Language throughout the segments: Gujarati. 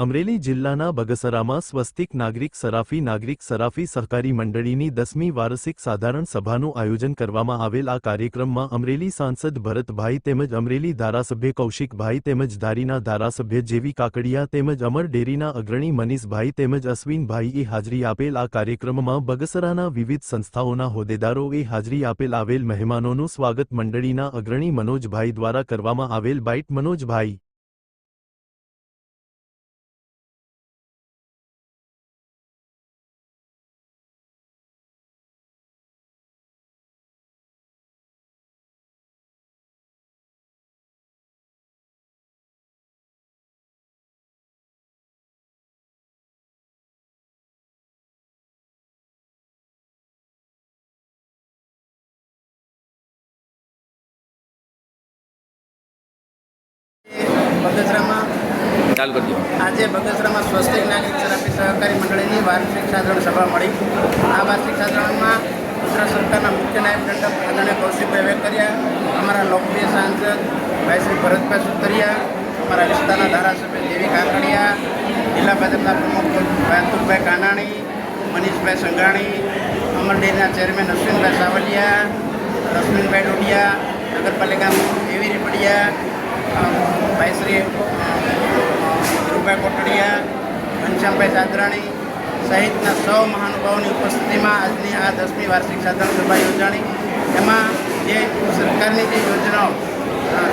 અમરેલી જિલ્લાના બગસરામાં સ્વસ્તિક નાગરિક સરાફી નાગરિક સરાફી સહકારી મંડળીની દસમી વાર્ષિક સાધારણ સભાનું આયોજન કરવામાં આવેલ આ કાર્યક્રમમાં અમરેલી સાંસદ ભરતભાઈ તેમજ અમરેલી ધારાસભ્ય કૌશિકભાઈ તેમજ ધારીના ધારાસભ્ય જેવી કાકડિયા તેમજ અમર ડેરીના અગ્રણી મનીષભાઈ તેમજ અશ્વિનભાઈએ હાજરી આપેલ આ કાર્યક્રમમાં બગસરાના વિવિધ સંસ્થાઓના હોદ્દેદારોએ હાજરી આપેલ આવેલ મહેમાનોનું સ્વાગત મંડળીના અગ્રણી મનોજભાઈ દ્વારા કરવામાં આવેલ બાઇટ મનોજભાઈ બગસરામાં ચાલુ કરજો આજે બગસરામાં સ્વસ્તિક નાગરિક સરાફી સહકારી મંડળીની વાર્ષિક સાધારણ સભા મળી. આ વાર્ષિક સાધારણમાં ગુજરાત સરકારના મુખ્ય નાયબ દંડક આદરણીય કૌશિકભાઈ વેકરિયા અમારા લોકપ્રિય સાંસદ ભાઈ શ્રી ભરતભાઈ સુતરિયા અમારા વિસ્તારના ધારાસભ્ય દેવી કાકડિયા જિલ્લા ભાજપના પ્રમુખ ભાઈ અતુલભાઈ કાનાણી મનીષભાઈ સંઘાણી અમર ડેરીના ચેરમેન અશ્વિનભાઈ સાવલિયા રશ્મિનભાઈ ડોડિયા નગરપાલિકા એવી રીપડિયા અ, ભાઈ શ્રી ધીરુભાઈ કોટડિયા ઘનશ્યામભાઈ સાદરાણી સહિતના સૌ મહાનુભાવોની ઉપસ્થિતિમાં આજની આ દસમી વાર્ષિક સાધારણ સભા યોજાણી. એમાં જે સરકારની જે યોજનાઓ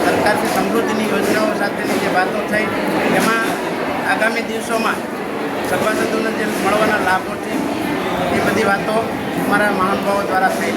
સરકારની સમૃદ્ધિની યોજનાઓ સાથેની જે વાતો થઈ એમાં આગામી દિવસોમાં સભાસદોને જે મળવાના લાભો છે એ બધી વાતો અમારા મહાનુભાવો દ્વારા થઈ.